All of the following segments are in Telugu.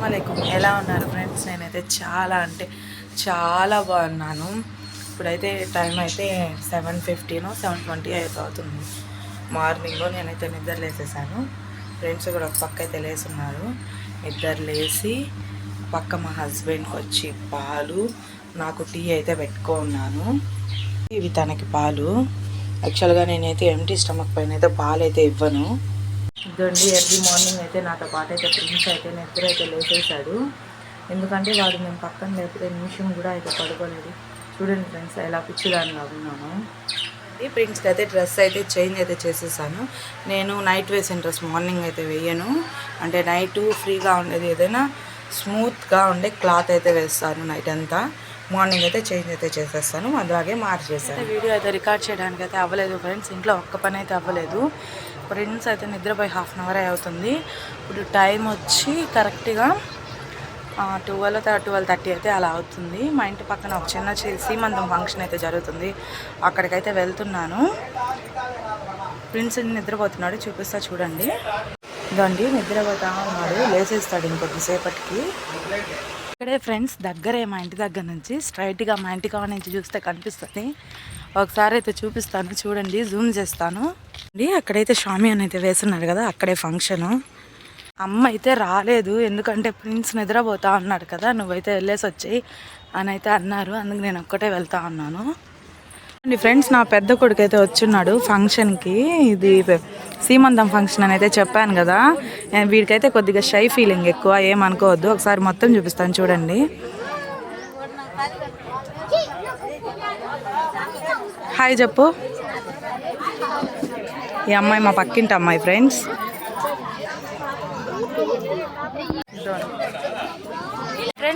అస్సలం ఎలా ఉన్నారు ఫ్రెండ్స్? నేనైతే చాలా అంటే చాలా బాగున్నాను. ఇప్పుడైతే టైం అయితే సెవెన్ ఫిఫ్టీన్ సెవెన్ ట్వంటీ అయితే అవుతుంది మార్నింగ్ నేనైతే నిద్ర లేసేసాను. ఫ్రెండ్స్ కూడా ఒక పక్క అయితే లేసున్నారు నిద్ర లేచి పక్క మా హస్బెండ్కి వచ్చి పాలు నాకు టీ అయితే పెట్టుకున్నాను. ఇవి తనకి పాలు. యాక్చువల్గా నేనైతే ఎంటీ స్టమక్ పైన అయితే పాలు అయితే ఇవ్వను. ఇదండి ఎర్లీ మార్నింగ్ అయితే నాతో పాటు అయితే ప్రిన్స్ అయితే నిద్ర అయితే లేచేశాడు. ఎందుకంటే వాడు మేము పక్కన లేకపోతే నిమిషం కూడా అయితే పడుకోలేదు. చూడండి ఫ్రెండ్స్ ఇలా పిచ్చిదాన్ని ఉన్నాను. ఈ ప్రిన్స్కి అయితే డ్రెస్ అయితే చేంజ్ అయితే చేసేసాను. నేను నైట్ వేసిన డ్రెస్ మార్నింగ్ అయితే వేయను. అంటే నైట్ ఫ్రీగా ఉండేది ఏదైనా స్మూత్గా ఉండే క్లాత్ అయితే వేస్తాను నైట్ అంతా. మార్నింగ్ అయితే చేంజ్ అయితే చేసేస్తాను అలాగే మార్చేసాను వీడియో అయితే రికార్డ్ చేయడానికి అయితే అవ్వలేదు ఫ్రెండ్స్ ఇంట్లో ఒక్క పని అయితే అవ్వలేదు. ఫ్రెండ్స్ అయితే నిద్రపోయి హాఫ్ అన్ అవర్ అవుతుంది. ఇప్పుడు టైం వచ్చి కరెక్ట్గా ట్వెల్వ్ ట్వెల్వ్ థర్టీ అయితే అలా అవుతుంది. మా ఇంటి పక్కన ఒక చిన్న సీమంతం ఫంక్షన్ అయితే జరుగుతుంది. అక్కడికైతే వెళ్తున్నాను. ప్రిన్స్ నిద్రపోతున్నాడు చూపిస్తా చూడండి. ఇదండి నిద్రపోతా ఉన్నాడు లేసేస్తాడు ఇంకొద్దిసేపటికి. ఇక్కడే ఫ్రెండ్స్ దగ్గరే మా ఇంటి దగ్గర నుంచి స్ట్రైట్గా మా ఇంటి కాడ నుంచి చూస్తే కనిపిస్తుంది. ఒకసారి అయితే చూపిస్తాను చూడండి జూమ్ చేస్తాను. అండి అక్కడైతే షామి అని అయితే వేస్తున్నారు కదా అక్కడే ఫంక్షను అమ్మ అయితే రాలేదు ఎందుకంటే ప్రిన్స్ నిద్రపోతా అన్నాడు కదా నువ్వైతే వెళ్ళేసి వచ్చాయి అని అయితే అన్నారు అందుకు నేను ఒక్కటే వెళ్తా ఉన్నాను ఫ్రెండ్స్ నా పెద్ద కొడుకు అయితే వచ్చున్నాడు ఫంక్షన్కి. ఇది సీమంతం ఫంక్షన్ అని అయితే చెప్పాను కదా. నేను వీడికైతే కొద్దిగా షై ఫీలింగ్ ఎక్కువ ఏమనుకోవద్దు. ఒకసారి మొత్తం చూపిస్తాను చూడండి. హాయ్ చెప్పు. ఈ అమ్మాయి మా పక్కింటి అమ్మాయి ఫ్రెండ్స్.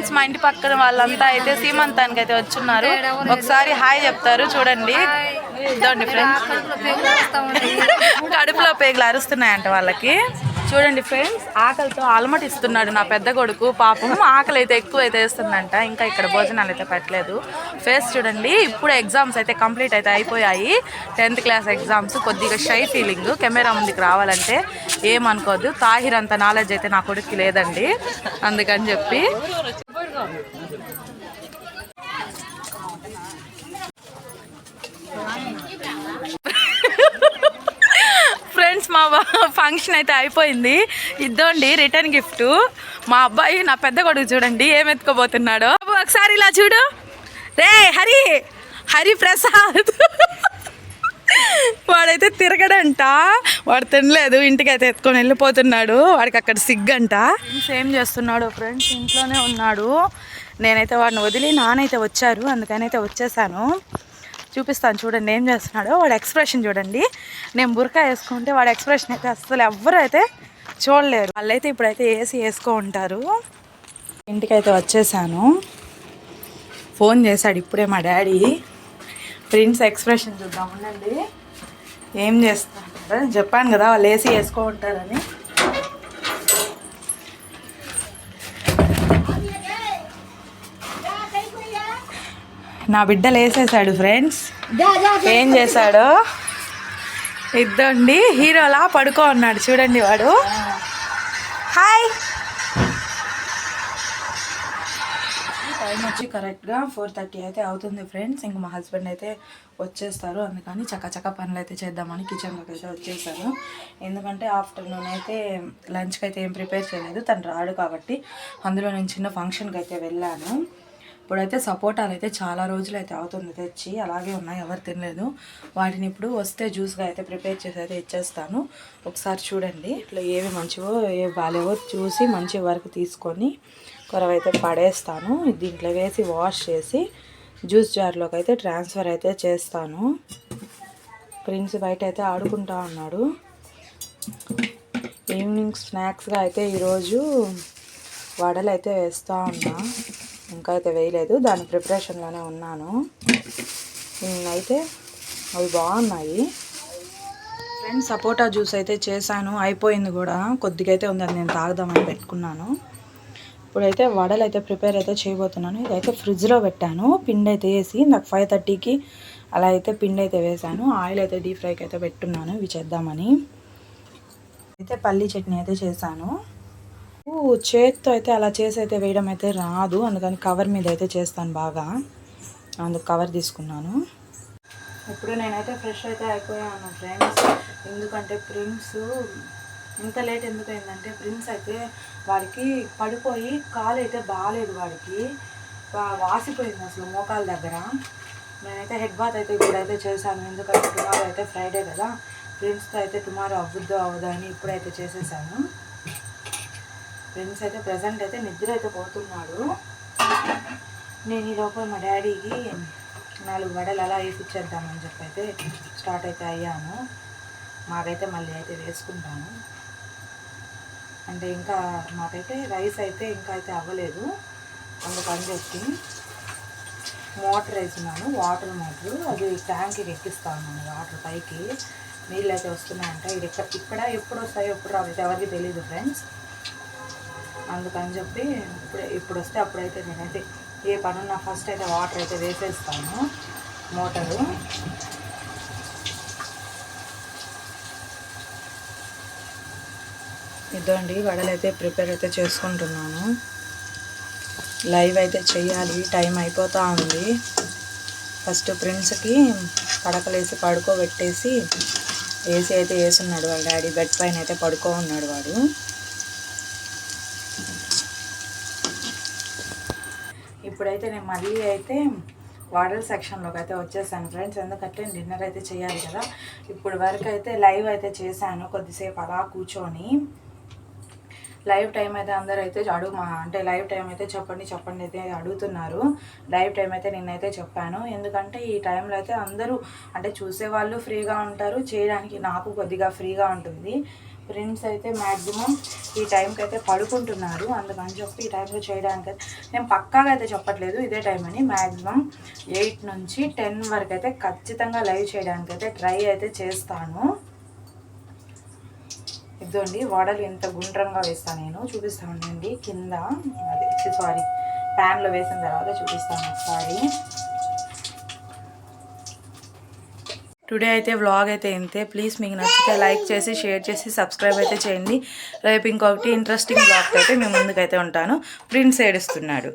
ఫ్రెండ్స్ మా ఇంటి పక్కన వాళ్ళంతా అయితే సీమంతానికి అయితే వచ్చున్నారు. ఒకసారి హాయ్ చెప్తారు చూడండి. ఇదండి ఫ్రెండ్స్. కడుపులో పేగులు అరుస్తున్నాయంట వాళ్ళకి. చూడండి ఫ్రెండ్స్ ఆకలితో అలమటిస్తున్నాడు నా పెద్ద కొడుకు. పాపం ఆకలి అయితే ఎక్కువ అయితే వేస్తుందంట ఇంకా ఇక్కడ భోజనాలు అయితే పెట్టలేదు. ఫేస్ చూడండి ఇప్పుడు ఎగ్జామ్స్ అయితే కంప్లీట్ అయితే అయిపోయాయి. టెన్త్ క్లాస్ ఎగ్జామ్స్ కొద్దిగా షై ఫీలింగ్ కెమెరా ముందుకు రావాలంటే ఏమనుకోదు తాహిర్ అంత నాలెడ్జ్ అయితే నా కొడుకు లేదండి. అందుకని చెప్పి ఫ్రెండ్స్ మా ఫంక్షన్ అయితే అయిపోయింది. ఇద్దండి రిటర్న్ గిఫ్ట్. మా అబ్బాయి నా పెద్ద కొడుకు చూడండి ఏం ఎత్తుకోబోతున్నాడో. ఒకసారి ఇలా చూడు. రే హరి హరి ప్రసాద్. వాడైతే తిరగడంట. వాడు తినలేదు ఇంటికి అయితే ఎత్తుకొని వెళ్ళిపోతున్నాడు. వాడికి అక్కడ సిగ్గంట. ఫ్రెండ్స్ ఏం చేస్తున్నాడు? ఫ్రెండ్స్ ఇంట్లోనే ఉన్నాడు. నేనైతే వాడిని వదిలి నానైతే వచ్చారు. అందుకనైతే వచ్చేసాను. చూపిస్తాను చూడండి ఏం చేస్తున్నాడో. వాడు ఎక్స్ప్రెషన్ చూడండి. నేను బురకా వేసుకుంటే వాడి ఎక్స్ప్రెషన్ అయితే అస్సలు ఎవ్వరూ అయితే చూడలేరు. వాళ్ళైతే ఇప్పుడైతే ఏసీ వేసుకో ఉంటారు. ఇంటికైతే వచ్చేసాను. ఫోన్ చేశాడు ఇప్పుడే మా డాడీ. ప్రిన్స్ ఎక్స్ప్రెషన్ చూద్దాం ఉండండి. ఏం చేస్తాను చెప్పాను కదా వాళ్ళు ఏసీ వేసుకో ఉంటారని నా బిడ్డలు వేసేసాడు ఫ్రెండ్స్. ఏం చేశాడు? ఇద్దండి హీరోలా పడుకో ఉన్నాడు చూడండి వాడు. హాయ్. టైం వచ్చి కరెక్ట్గా ఫోర్ థర్టీ అయితే అవుతుంది ఫ్రెండ్స్. ఇంక మా హస్బెండ్ అయితే వచ్చేస్తారు. అందుకని చక్కచక్క పనులు అయితే చేద్దామని కిచెన్లోకి అయితే వచ్చేసాను ఎందుకంటే ఆఫ్టర్నూన్ అయితే లంచ్కి అయితే ఏం ప్రిపేర్ చేయలేదు. తను రాడు కాబట్టి అందులో నేను చిన్న ఫంక్షన్కి అయితే వెళ్ళాను. ఇప్పుడైతే సపోటాలు అయితే చాలా రోజులు అయితే అవుతుంది తెచ్చి. అలాగే ఉన్నాయి. ఎవరు తినలేదు. వాటిని ఇప్పుడు వస్తే జ్యూస్గా అయితే ప్రిపేర్ చేసి అయితే ఇచ్చేస్తాను. ఒకసారి చూడండి. ఇట్లా ఏవి మంచివో ఏవి బాగాలేవో చూసి మంచి వరకు తీసుకొని కొరవైతే పడేస్తాను. దీంట్లో వేసి వాష్ చేసి జ్యూస్ జార్లోకి అయితే ట్రాన్స్ఫర్ అయితే చేస్తాను. ప్రిన్స్ బయట అయితే ఆడుకుంటా ఉన్నాడు. ఈవినింగ్ స్నాక్స్గా అయితే ఈరోజు వడలు అయితే వేస్తూ ఉన్నా. ఇంకా అయితే వేయలేదు. దాని ప్రిపరేషన్లోనే ఉన్నాను. అయితే అవి బాగున్నాయి. ఫ్రెండ్స్ సపోటా జ్యూస్ అయితే చేశాను. అయిపోయింది కూడా. కొద్దిగా అయితే ఉంది అది నేను తాగుదామని పెట్టుకున్నాను. ఇప్పుడైతే వడలు అయితే ప్రిపేర్ అయితే చేయబోతున్నాను. ఇదైతే ఫ్రిడ్జ్లో పెట్టాను. పిండి అయితే వేసి నాకు ఫైవ్ థర్టీకి అలా అయితే పిండి అయితే వేసాను. ఆయిల్ అయితే డీప్ ఫ్రైకి అయితే పెట్టున్నాను. ఇవి చేద్దామని. అయితే పల్లీ చట్నీ అయితే చేశాను. చేత్తో అయితే అలా చేసి అయితే వేయడం అయితే రాదు. అందుకని కవర్ మీద అయితే చేస్తాను బాగా. అందుకు కవర్ తీసుకున్నాను. ఇప్పుడు నేనైతే ఫ్రెష్ అయితే అయిపోయాను ఫ్రెండ్స్. ఎందుకంటే ప్రిన్స్ ఇంత లేట్ ఎందుకు అయిందంటే ప్రిన్స్ అయితే వాడికి పడిపోయి కాలు అయితే బాగాలేదు వాడికి వాసిపోయింది అసలు మోకాల దగ్గర. నేనైతే హెడ్ బాత్ అయితే ఇప్పుడైతే చేశాను. ఎందుకంటే టుమారో అయితే ఫ్రైడే కదా. ఫ్రెండ్స్తో అయితే టుమారో అవ్వద్దు అవ్వదు అని ఇప్పుడైతే చేసేసాను. ఫ్రెండ్స్ అయితే ప్రజెంట్ అయితే నిద్ర అయితే పోతున్నాడు. నేను ఈ లోపల మా డాడీకి నాలుగు వడలు అలా వేసిచ్చేద్దామని చెప్పి అయితే స్టార్ట్ అయితే అయ్యాను. మాకైతే మళ్ళీ అయితే వేసుకుంటాను. అంటే ఇంకా మాకైతే రైస్ అయితే ఇంకా అయితే అవ్వలేదు. అందుకని చెప్పి మోటార్ వేసినాను వాటర్ మోటర్. అది ట్యాంక్కి ఎక్కిస్తాను వాటర్ పైకి. నీళ్ళు అయితే వస్తున్నాయంట. ఇది ఇక్కడ ఇక్కడ ఎప్పుడు వస్తాయో ఎప్పుడు రావు ఎవరికి తెలియదు ఫ్రెండ్స్. అందుకని చెప్పి ఇప్పుడు ఇప్పుడు వస్తే అప్పుడైతే నేనైతే ఏ పనున్నా ఫస్ట్ అయితే వాటర్ అయితే వేసేస్తాను మోటరు. ఇదండి వడలు అయితే ప్రిపేర్ అయితే చేసుకుంటున్నాను. లైవ్ అయితే చేయాలి టైం అయిపోతూ ఉంది. ఫస్ట్ ప్రిన్స్కి పడకలేసి పడుకోబెట్టేసి ఏసీ అయితే వేసున్నాడు వాళ్ళ డాడీ బెడ్ పైన అయితే పడుకో ఉన్నాడు వాడు. ఇప్పుడైతే నేను మళ్ళీ అయితే వాటర్ సెక్షన్లోకి అయితే వచ్చేసాను ఫ్రెండ్స్. ఎందుకంటే డిన్నర్ అయితే చేయాలి కదా. ఇప్పుడు వరకు అయితే లైవ్ అయితే చేశాను కొద్దిసేపు అలా కూర్చొని. లైవ్ టైం అయితే అందరూ అయితే అడుగు మా అంటే లైవ్ టైం అయితే చెప్పండి చెప్పండి అయితే అడుగుతున్నారు. లైవ్ టైం అయితే నేనైతే చెప్పాను. ఎందుకంటే ఈ టైంలో అయితే అందరూ అంటే చూసేవాళ్ళు ఫ్రీగా ఉంటారు. చేయడానికి నాకు కొద్దిగా ఫ్రీగా ఉంటుంది. ఫ్రెండ్స్ అయితే మ్యాక్సిమం ఈ టైంకి అయితే పడుకుంటున్నారు. అందుకని చెప్పి ఈ టైంలో చేయడానికి నేను పక్కాగా అయితే చెప్పట్లేదు ఇదే టైం అని. మ్యాక్సిమం ఎయిట్ నుంచి టెన్ వరకు అయితే ఖచ్చితంగా లైవ్ చేయడానికి అయితే ట్రై అయితే చేస్తాను. ఇదండి వడలు ఎంత గుండ్రంగా వేస్తాను నేను. చూపిస్తానండి కింద అదే సారీ ప్యాన్లో వేసిన తర్వాత చూపిస్తాను ఒకసారి. టుడే అయితే వ్లాగ్ అయితే ఇంతే. ప్లీజ్ మీకు నచ్చితే లైక్ చేసి షేర్ చేసి సబ్స్క్రైబ్ అయితే చేయండి. రేపు ఇంకొకటి ఇంట్రెస్టింగ్ వ్లాగ్ అయితే మేము ముందుకైతే ఉంటాను. ప్రిన్స్ ఏడుస్తున్నాడు.